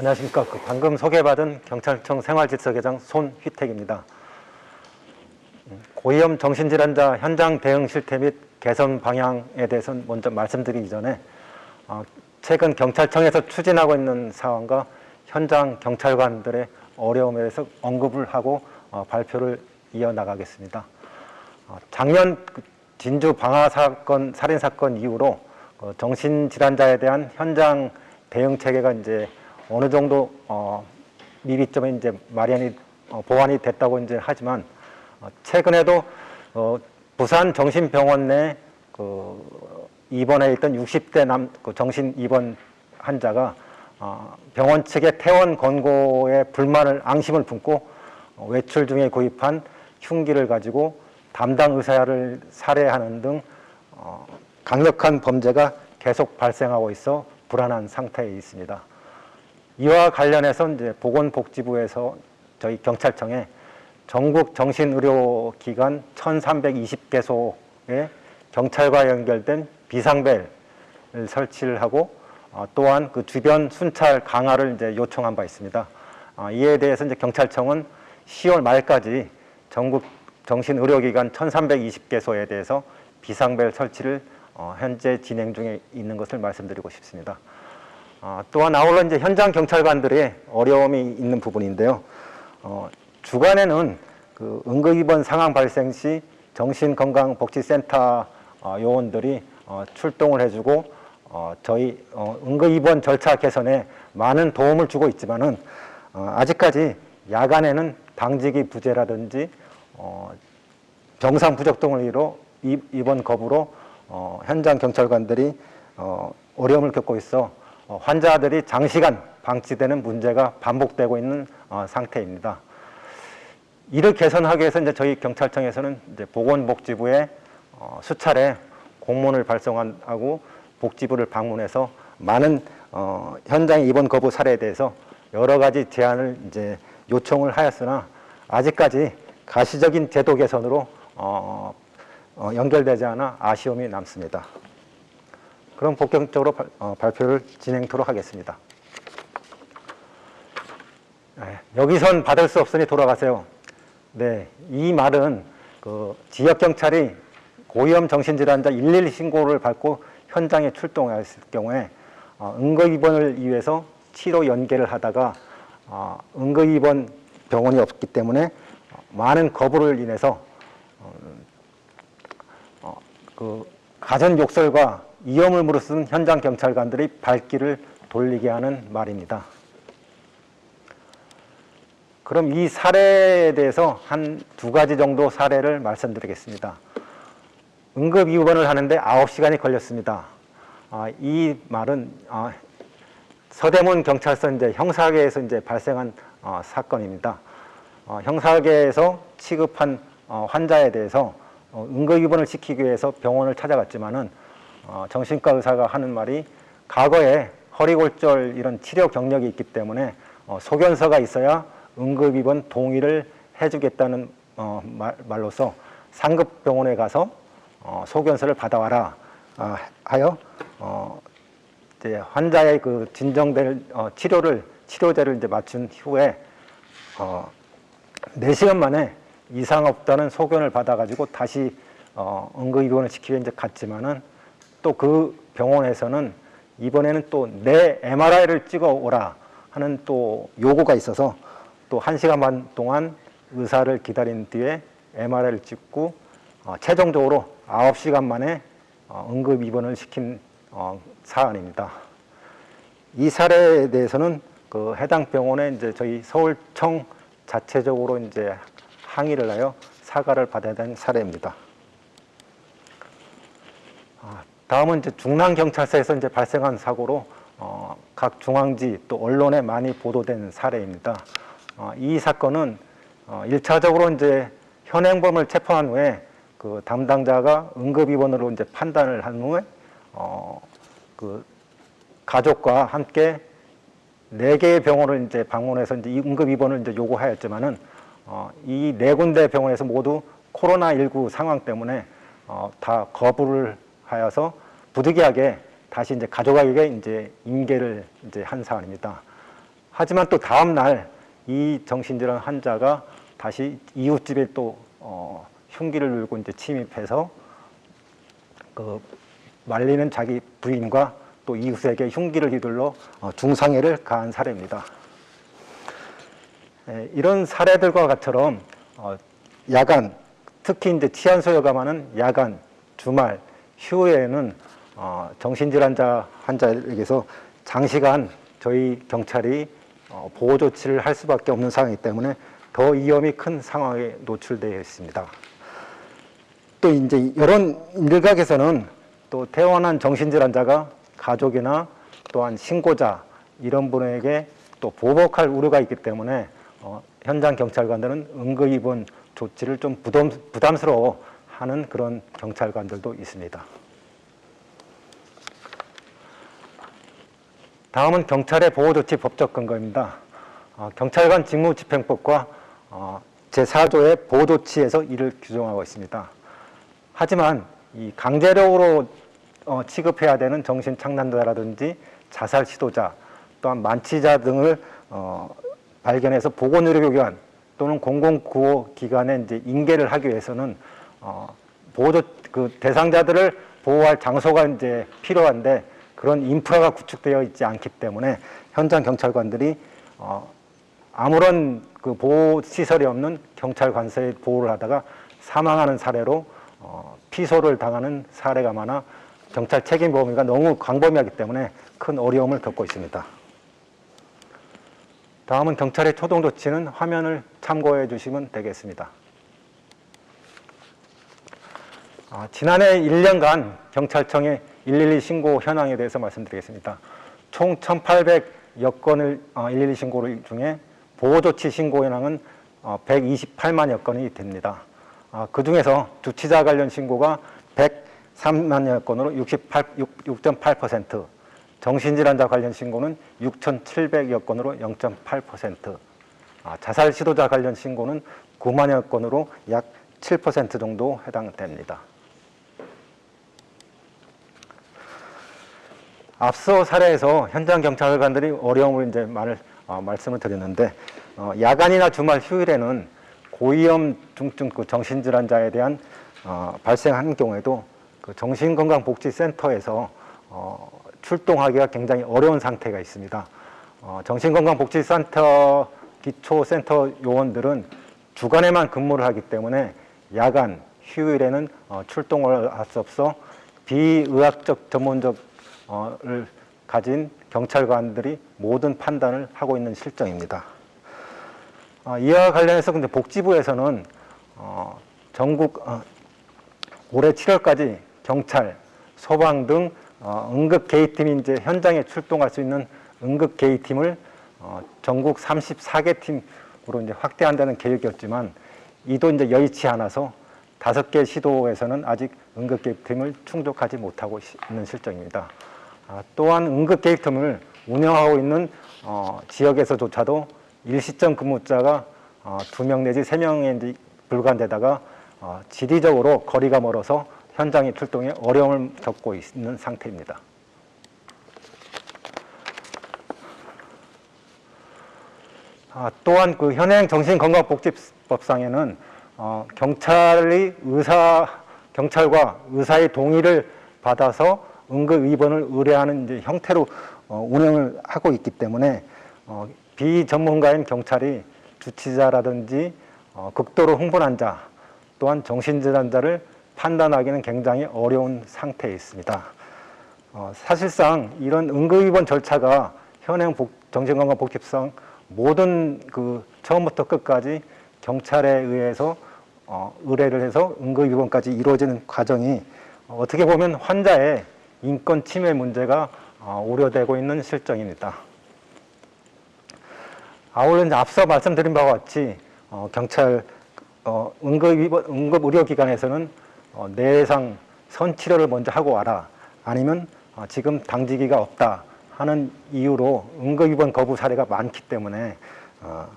안녕하십니까. 그 방금 소개받은 경찰청 생활질서계장 손휘택입니다. 음, 고위험 정신질환자 현장 대응 실태 및 개선 방향에 대해서는 먼저 말씀드리기 전에 어, 최근 경찰청에서 추진하고 있는 사안과 현장 경찰관들의 어려움에 대해서 언급을 하고 어, 발표를 이어나가겠습니다. 어, 작년 그 진주 방화 사건 살인 사건 이후로 어, 정신질환자에 대한 현장 대응 체계가 이제 어느 정도 어, 미비점에 이제 마련이 어, 보완이 됐다고 이제 하지만 어, 최근에도 어, 부산 정신병원 내그 입원해 있던 60대 남 그 정신 입원 환자가 어, 병원 측의 퇴원 권고에 불만을 앙심을 품고 어, 외출 중에 구입한 흉기를 가지고 담당 의사를 살해하는 등 어, 강력한 범죄가 계속 발생하고 있어 불안한 상태에 있습니다. 이와 관련해서 이제 보건복지부에서 저희 경찰청에 전국 정신의료기관 1,320개소에 경찰과 연결된 비상벨을 설치를 하고 어, 또한 그 주변 순찰 강화를 이제 요청한 바 있습니다. 어, 이에 대해서 이제 경찰청은 10월 말까지 전국 정신의료기관 1,320개소에 대해서 비상벨 설치를 어, 현재 진행 중에 있는 것을 말씀드리고 싶습니다. 어, 또한 아울러 이제 현장 경찰관들의 어려움이 있는 부분인데요. 어, 주간에는 그 응급 입원 상황 발생 시 정신건강복지센터 어, 요원들이 어, 출동을 해주고 어, 저희 어, 응급 입원 절차 개선에 많은 도움을 주고 있지만은 어, 아직까지 야간에는 당직이 부재라든지 어, 병상 부족 등을 이유로 입- 입원 거부로 어, 현장 경찰관들이 어, 어려움을 겪고 있어 어, 환자들이 장시간 방치되는 문제가 반복되고 있는 어, 상태입니다. 이를 개선하기 위해서 이제 저희 경찰청에서는 이제 보건복지부에 어, 수차례 공문을 발송하고 복지부를 방문해서 많은 어, 현장 입원 거부 사례에 대해서 여러 가지 제안을 이제 요청을 하였으나 아직까지 가시적인 제도 개선으로 어, 어, 연결되지 않아 아쉬움이 남습니다. 그럼 본격적으로 발, 어, 발표를 진행토록 하겠습니다. 네, 여기선 받을 수 없으니 돌아가세요. 네, 이 말은 그 지역 경찰이 고위험 정신질환자 112 신고를 받고 현장에 출동했을 경우에 어, 응급 입원을 위해서 치료 연계를 하다가 어, 응급 입원 병원이 없기 때문에 어, 많은 거부를 인해서 어, 어, 그 가전 욕설과 위험을 무릅쓰는 현장 경찰관들이 발길을 돌리게 하는 말입니다. 그럼 이 사례에 대해서 한 두 가지 정도 사례를 말씀드리겠습니다. 응급 입원을 하는데 9시간이 걸렸습니다. 아, 이 말은 아, 서대문 경찰서 이제 형사계에서 이제 발생한 어, 사건입니다. 어, 형사계에서 취급한 어, 환자에 대해서 어, 응급 입원을 시키기 위해서 병원을 찾아갔지만은 어, 정신과 의사가 하는 말이 과거에 허리골절 이런 치료 경력이 있기 때문에 어, 소견서가 있어야 응급 입원 동의를 해주겠다는 어, 말, 말로서 상급 병원에 가서 어, 소견서를 받아와라 아, 하여 어, 이제 환자의 그 진정될 어, 치료를 치료제를 이제 맞춘 후에 어, 4시간 만에 이상 없다는 소견을 받아가지고 다시 어, 응급 입원을 시키기 위해 이제 갔지만은 또 그 병원에서는 이번에는 또 내 MRI를 찍어 오라 하는 또 요구가 있어서 또 한 시간 반 동안 의사를 기다린 뒤에 MRI를 찍고 어, 최종적으로 9시간 만에 어, 응급 입원을 시킨 어, 사안입니다. 이 사례에 대해서는 그 해당 병원에 이제 저희 서울청 자체적으로 이제 항의를 하여 사과를 받아야 되는 사례입니다. 아, 다음은 이제 중랑 경찰서에서 이제 발생한 사고로 어, 각 중앙지 또 언론에 많이 보도된 사례입니다. 어, 이 사건은 어, 1차적으로 이제 현행범을 체포한 후에 그 담당자가 응급 입원으로 이제 판단을 한 후에 어, 그 가족과 함께 네 개의 병원을 이제 방문해서 이제 응급 입원을 이제 요구하였지만은 어, 이 네 군데 병원에서 모두 코로나 19 상황 때문에 어, 다 거부를 하여서 부득이하게 다시 이제 가족에게 이제 인계를 이제 한 사안입니다. 하지만 또 다음 날 이 정신질환 환자가 다시 이웃집에 또 어, 흉기를 물고 이제 침입해서 그 말리는 자기 부인과 또 이웃에게 흉기를 휘둘러 어, 중상해를 가한 사례입니다. 에, 이런 사례들과 같처럼 어, 야간 특히 이제 치안 소요가 많은 야간 주말 휴일에는 어, 정신질환자 환자에게서 장시간 저희 경찰이 어, 보호 조치를 할 수밖에 없는 상황이기 때문에 더 위험이 큰 상황에 노출되어 있습니다. 또 이제 이런 일각에서는 또 퇴원한 정신질환자가 가족이나 또한 신고자 이런 분에게 또 보복할 우려가 있기 때문에 어, 현장 경찰관들은 응급 입원 조치를 좀 부담, 부담스러워 하는 그런 경찰관들도 있습니다. 다음은 경찰의 보호조치 법적 근거입니다. 어, 경찰관 직무집행법과 어, 제4조의 보호조치에서 이를 규정하고 있습니다. 하지만 이 강제력으로 어, 취급해야 되는 정신착란자라든지 자살 시도자 또한 만취자 등을 어, 발견해서 보건의료기관 또는 공공구호 기관에 이제 인계를 하기 위해서는 어, 보호조 그 대상자들을 보호할 장소가 이제 필요한데 그런 인프라가 구축되어 있지 않기 때문에 현장 경찰관들이 어, 아무런 그 보호 시설이 없는 경찰 관서에 보호를 하다가 사망하는 사례로 어, 피소를 당하는 사례가 많아 경찰 책임 범위가 너무 광범위하기 때문에 큰 어려움을 겪고 있습니다. 다음은 경찰의 초동 조치는 화면을 참고해 주시면 되겠습니다. 아, 지난해 1년간 경찰청의 112 신고 현황에 대해서 말씀드리겠습니다. 총 1,800여 건을 어, 112 신고를 중에 보호조치 신고 현황은 어, 128만여 건이 됩니다. 아, 그 중에서 주치자 관련 신고가 103만여 건으로 68, 6.8%, 정신질환자 관련 신고는 6,700여 건으로 0.8%, 아, 자살 시도자 관련 신고는 9만여 건으로 약 7% 정도 해당됩니다. 앞서 사례에서 현장 경찰관들이 어려움을 이제 말, 어, 말씀을 드렸는데 어, 야간이나 주말 휴일에는 고위험 중증 그 정신질환자에 대한 어, 발생하는 경우에도 그 정신건강복지센터에서 어, 출동하기가 굉장히 어려운 상태가 있습니다. 어, 정신건강복지센터 기초센터 요원들은 주간에만 근무를 하기 때문에 야간 휴일에는 어, 출동을 할 수 없어 비의학적 전문적 어, 를 가진 경찰관들이 모든 판단을 하고 있는 실정입니다. 어, 이와 관련해서 근데 복지부에서는 어, 전국 어, 올해 7월까지 경찰, 소방 등 어, 응급 개입팀이 이제 현장에 출동할 수 있는 응급 개입팀을 어, 전국 34개 팀으로 이제 확대한다는 계획이었지만 이도 이제 여의치 않아서 다섯 개 시도에서는 아직 응급 개입팀을 충족하지 못하고 있는 실정입니다. 아, 또한 응급 개입팀을 운영하고 있는 어, 지역에서조차도 일시점 근무자가 어, 두명 내지 세 명에 불과한데다가 어, 지리적으로 거리가 멀어서 현장에 출동에 어려움을 겪고 있는 상태입니다. 아, 또한 그 현행 정신건강복지법상에는 어, 경찰이 의사 경찰과 의사의 동의를 받아서 응급 입원을 의뢰하는 이제 형태로 어, 운영을 하고 있기 때문에 어, 비전문가인 경찰이 주치자라든지 어, 극도로 흥분한 자 또한 정신질환자를 판단하기는 굉장히 어려운 상태에 있습니다. 어, 사실상 이런 응급 입원 절차가 현행 복, 정신건강복지법 모든 그 처음부터 끝까지 경찰에 의해서 어, 의뢰를 해서 응급 입원까지 이루어지는 과정이 어떻게 보면 환자의 인권 침해 문제가 어, 우려되고 있는 실정입니다. 아울러 이제 앞서 말씀드린 바와 같이 어, 경찰 어, 응급 응급 의료기관에서는 어, 내상 선치료를 먼저 하고 와라 아니면 어, 지금 당직이가 없다 하는 이유로 응급 입원 거부 사례가 많기 때문에 어,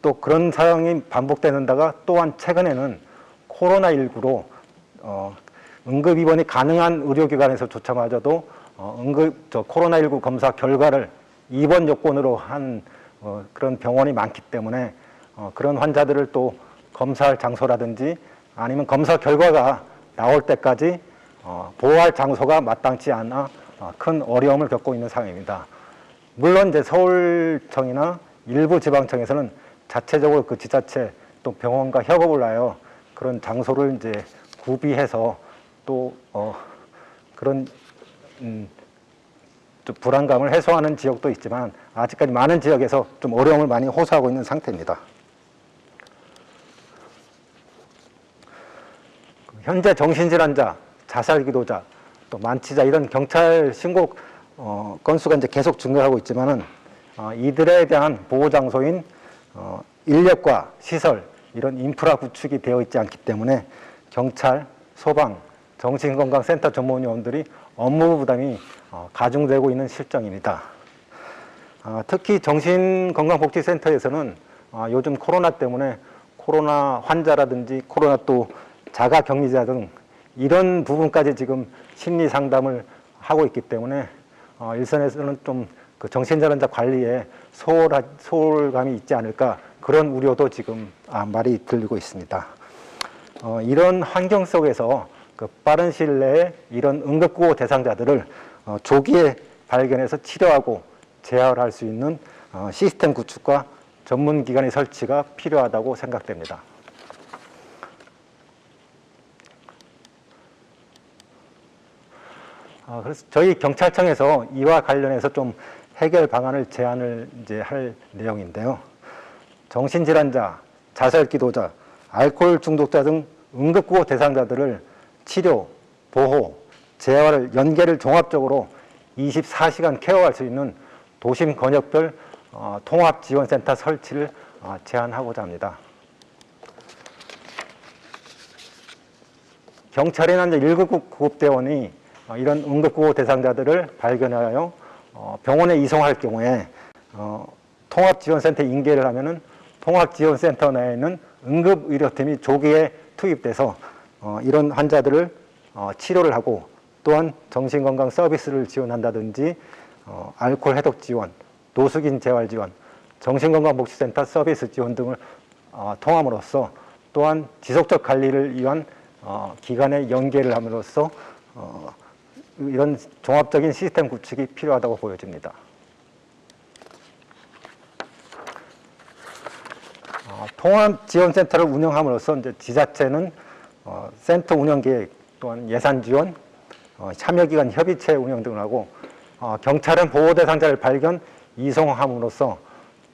또 그런 상황이 반복되는다가 또한 최근에는 코로나 19로 어, 응급 입원이 가능한 의료기관에서조차마저도 어, 응급 저 코로나19 검사 결과를 입원 요건으로 한 어, 그런 병원이 많기 때문에 어, 그런 환자들을 또 검사할 장소라든지 아니면 검사 결과가 나올 때까지 어, 보호할 장소가 마땅치 않아 어, 큰 어려움을 겪고 있는 상황입니다. 물론 이제 서울청이나 일부 지방청에서는 자체적으로 그 지자체 또 병원과 협업을 하여 그런 장소를 이제 구비해서 또 어, 그런 음, 좀 불안감을 해소하는 지역도 있지만 아직까지 많은 지역에서 좀 어려움을 많이 호소하고 있는 상태입니다. 현재 정신질환자, 자살기도자, 또 만취자 이런 경찰 신고 어, 건수가 이제 계속 증가하고 있지만은 어, 이들에 대한 보호 장소인 어, 인력과 시설 이런 인프라 구축이 되어 있지 않기 때문에 경찰, 소방, 정신건강센터 전문요원들이 업무 부담이 어, 가중되고 있는 실정입니다. 아, 특히 정신건강복지센터에서는 아, 요즘 코로나 때문에 코로나 환자라든지 코로나 또 자가격리자 등 이런 부분까지 지금 심리 상담을 하고 있기 때문에 어, 일선에서는 좀 그 정신질환자 관리에 소홀하, 소홀감이 있지 않을까 그런 우려도 지금 아, 말이 들리고 있습니다. 어, 이런 환경 속에서 그 빠른 시일 내에 이런 응급구호 대상자들을 어, 조기에 발견해서 치료하고 재활할 수 있는 어, 시스템 구축과 전문 기관의 설치가 필요하다고 생각됩니다. 아, 그래서 저희 경찰청에서 이와 관련해서 좀 해결 방안을 제안을 이제 할 내용인데요. 정신질환자, 자살기도자, 알코올 중독자 등 응급구호 대상자들을 치료, 보호, 재활을 연계를 종합적으로 24시간 케어할 수 있는 도심 권역별 어, 통합 지원센터 설치를 어, 제안하고자 합니다. 경찰이나 이제 1급 구급대원이 어, 이런 응급구호 대상자들을 발견하여 어, 병원에 이송할 경우에 어, 통합지원센터 인계를 하면은 통합지원센터 내에 있는 응급의료팀이 조기에 투입돼서 어, 이런 환자들을 어, 치료를 하고 또한 정신건강 서비스를 지원한다든지 어, 알코올 해독 지원, 노숙인 재활 지원, 정신건강복지센터 서비스 지원 등을 어, 통함으로써 또한 지속적 관리를 위한 어, 기관의 연계를 함으로써 어, 이런 종합적인 시스템 구축이 필요하다고 보여집니다. 어, 통합 지원센터를 운영함으로써 이제 지자체는 어, 센터 운영 계획 또한 예산 지원, 어, 참여기관 협의체 운영 등을 하고 어, 경찰은 보호 대상자를 발견 이송함으로써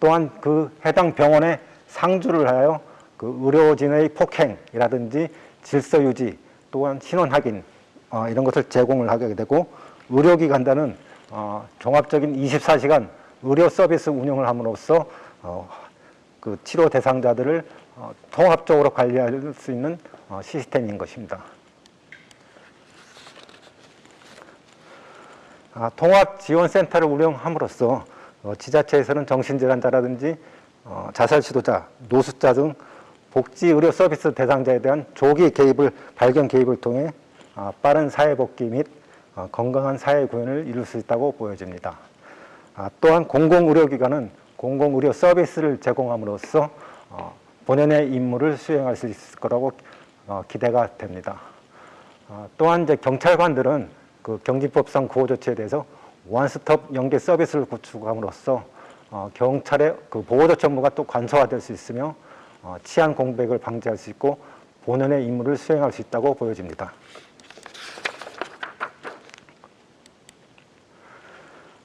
또한 그 해당 병원에 상주를 하여 그 의료진의 폭행이라든지 질서 유지 또한 신원 확인 어, 이런 것을 제공을 하게 되고 의료기관단은 어, 종합적인 24시간 의료 서비스 운영을 함으로써 어, 그 치료 대상자들을 어, 통합적으로 관리할 수 있는 어, 시스템인 것입니다. 아, 통합지원센터를 운영함으로써 어, 지자체에서는 정신질환자라든지 어, 자살 시도자, 노숙자 등 복지 의료 서비스 대상자에 대한 조기 개입을 발견 개입을 통해 아, 빠른 사회 복귀 및 어, 건강한 사회 구현을 이룰 수 있다고 보여집니다. 아, 또한 공공의료기관은 공공의료 서비스를 제공함으로써 어, 본연의 임무를 수행할 수 있을 거라고 어, 기대가 됩니다. 아, 또한 이제 경찰관들은 그 경진법상 구호 조치에 대해서 원스톱 연계 서비스를 구축함으로써 어, 경찰의 그 보호 조치 업무가 또 관소화될 수 있으며 어, 치안 공백을 방지할 수 있고 본연의 임무를 수행할 수 있다고 보여집니다.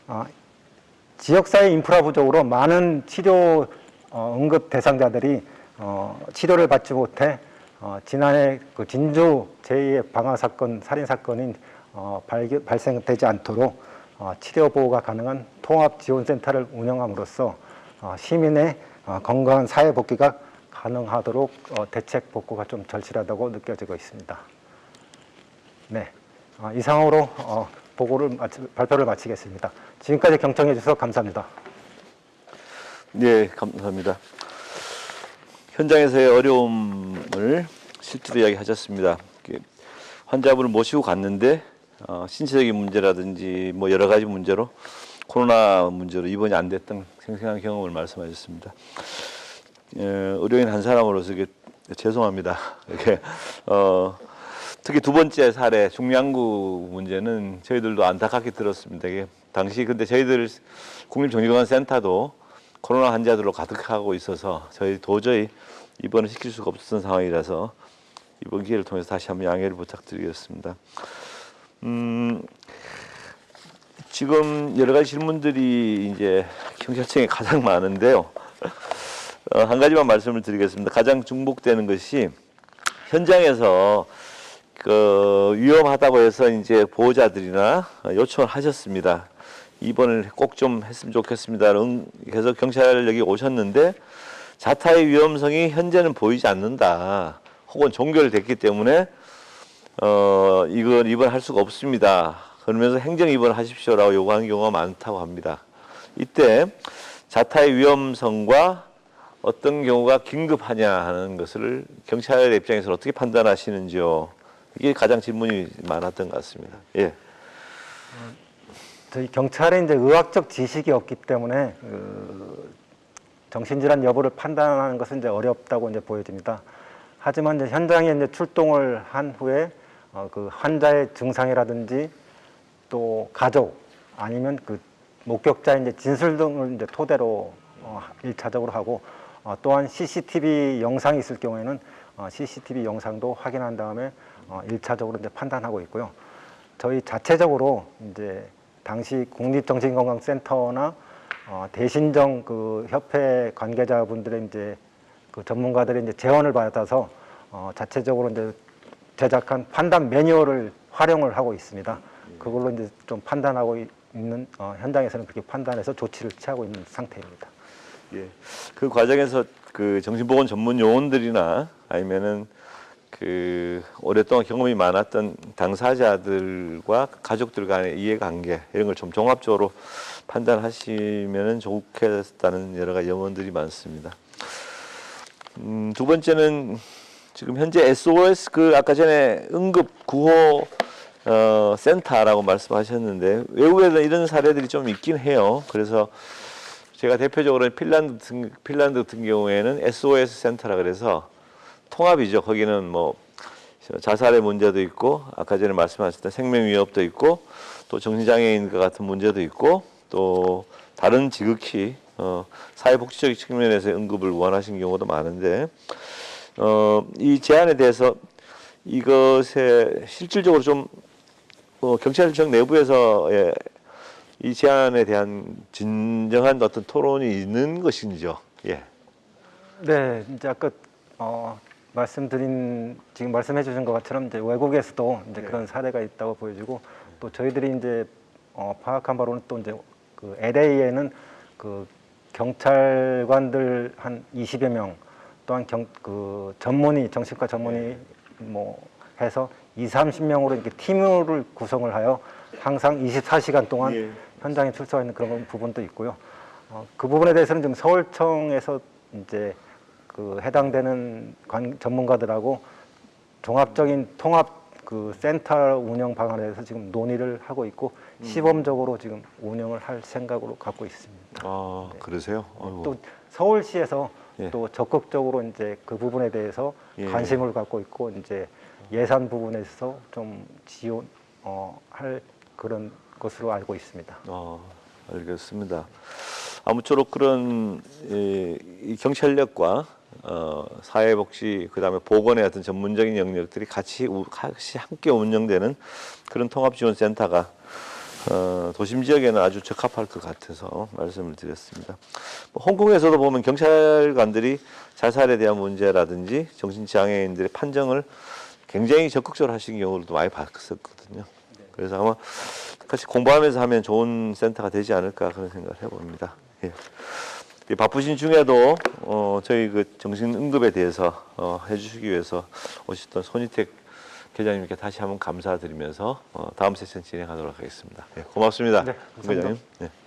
아, 지역사회 인프라 부족으로 많은 치료 어, 응급 대상자들이 어, 치료를 받지 못해 어, 지난해 그 진주 제2의 방화 사건 살인 사건인 어, 발기, 발생되지 않도록 어, 치료 보호가 가능한 통합 지원 센터를 운영함으로써 어, 시민의 어, 건강한 사회 복귀가 가능하도록 어, 대책 복구가 좀 절실하다고 느껴지고 있습니다. 네, 어, 이상으로 어, 보고를 마치, 발표를 마치겠습니다. 지금까지 경청해 주셔서 감사합니다. 네, 감사합니다. 현장에서의 어려움을 실제로 이야기하셨습니다. 환자분을 모시고 갔는데 어, 신체적인 문제라든지 뭐 여러 가지 문제로 코로나 문제로 입원이 안 됐던 생생한 경험을 말씀하셨습니다. 에, 의료인 한 사람으로서 이게 죄송합니다. 이렇게 어, 특히 두 번째 사례 중량구 문제는 저희들도 안타깝게 들었습니다. 이게 당시 근데 저희들 국립정신건강센터도 코로나 환자들로 가득하고 있어서 저희 도저히 입원을 시킬 수가 없었던 상황이라서 이번 기회를 통해서 다시 한번 양해를 부탁드리겠습니다. 음, 지금 여러 가지 질문들이 이제 경찰청에 가장 많은데요. 어, 한 가지만 말씀을 드리겠습니다. 가장 중복되는 것이 현장에서 그 위험하다고 해서 이제 보호자들이나 요청을 하셨습니다. 입원을 꼭 좀 했으면 좋겠습니다. 응, 그래서 경찰 여기 오셨는데 자타의 위험성이 현재는 보이지 않는다. 혹은 종결됐기 때문에 어 이건 입원할 수가 없습니다. 그러면서 행정 입원을 하십시오라고 요구하는 경우가 많다고 합니다. 이때 자타의 위험성과 어떤 경우가 긴급하냐 하는 것을 경찰 입장에서 어떻게 판단하시는지요? 이게 가장 질문이 많았던 것 같습니다. 예. 저희 경찰에 이제 의학적 지식이 없기 때문에 그 정신질환 여부를 판단하는 것은 이제 어렵다고 이제 보여집니다. 하지만 이제 현장에 이제 출동을 한 후에 어, 그 환자의 증상이라든지 또 가족 아니면 그 목격자의 이제 진술 등을 이제 토대로 어, 일차적으로 하고 어, 또한 CCTV 영상이 있을 경우에는 어, CCTV 영상도 확인한 다음에 어, 일차적으로 이제 판단하고 있고요. 저희 자체적으로 이제 당시 국립정신건강센터나 어, 대신정 그 협회 관계자분들의 이제 그 전문가들의 이제 제언을 받아서 어, 자체적으로 이제 제작한 판단 매뉴얼을 활용을 하고 있습니다. 그걸로 이제 좀 판단하고 이- 있는 어, 현장에서는 그렇게 판단해서 조치를 취하고 있는 상태입니다. 예. 그 과정에서 그 정신보건 전문 요원들이나 아니면은 그 오랫동안 경험이 많았던 당사자들과 가족들 간의 이해관계 이런 걸 좀 종합적으로 판단하시면은 좋겠다는 여러 가지 염원들이 많습니다. 음, 두 번째는 지금 현재 SOS 그 아까 전에 응급 구호 어, 센터라고 말씀하셨는데 외국에는 이런 사례들이 좀 있긴 해요. 그래서 제가 대표적으로 핀란드 같은, 핀란드 같은 경우에는 SOS 센터라 그래서 통합이죠. 거기는 뭐 자살의 문제도 있고 아까 전에 말씀하셨던 생명 위협도 있고 또 정신장애인과 같은 문제도 있고 또 다른 지극히 어, 사회복지적 측면에서 응급을 원하신 경우도 많은데 어, 이 제안에 대해서 이것에 실질적으로 좀 어, 경찰청 내부에서의 이 제안에 대한 진정한 어떤 토론이 있는 것인지요. 예. 네, 이제 아까 어, 말씀드린 지금 말씀해 주신 것처럼 이제 외국에서도 이제 그런 사례가 있다고 보여지고 또 저희들이 이제 어, 파악한 바로는 또 이제 그 LA에는 그 경찰관들 한 20여 명 또한 경, 그 전문의 정신과 전문의 뭐 해서 2, 30명으로 이렇게 팀을 구성을 하여 항상 24시간 동안 예. 현장에 출석하는 그런 부분도 있고요. 어, 그 부분에 대해서는 지금 서울청에서 이제 그 해당되는 관, 전문가들하고 종합적인 통합 그 센터 운영 방안에 대해서 지금 논의를 하고 있고 시범적으로 지금 운영을 할 생각으로 갖고 있습니다. 아 그러세요? 아이고. 또 서울시에서 예. 또 적극적으로 이제 그 부분에 대해서 예. 관심을 갖고 있고 이제 예산 부분에서 좀 지원 어, 할 그런 것으로 알고 있습니다. 아, 알겠습니다. 아무쪼록 그런 이, 이 경찰력과 어, 사회복지 그다음에 보건의 어떤 전문적인 영역들이 같이 우- 같이 함께 운영되는 그런 통합지원센터가 어, 도심 지역에는 아주 적합할 것 같아서 말씀을 드렸습니다. 뭐 홍콩에서도 보면 경찰관들이 자살에 대한 문제라든지 정신장애인들의 판정을 굉장히 적극적으로 하신 경우도 많이 봤었거든요. 그래서 아마 같이 공부하면서 하면 좋은 센터가 되지 않을까 그런 생각을 해봅니다. 예. 이 바쁘신 중에도 어, 저희 그 정신 응급에 대해서 어, 해주시기 위해서 오셨던 손희택 계장님께 다시 한번 감사드리면서 어, 다음 세션 진행하도록 하겠습니다. 예, 고맙습니다. 네, 송 계장님. 예.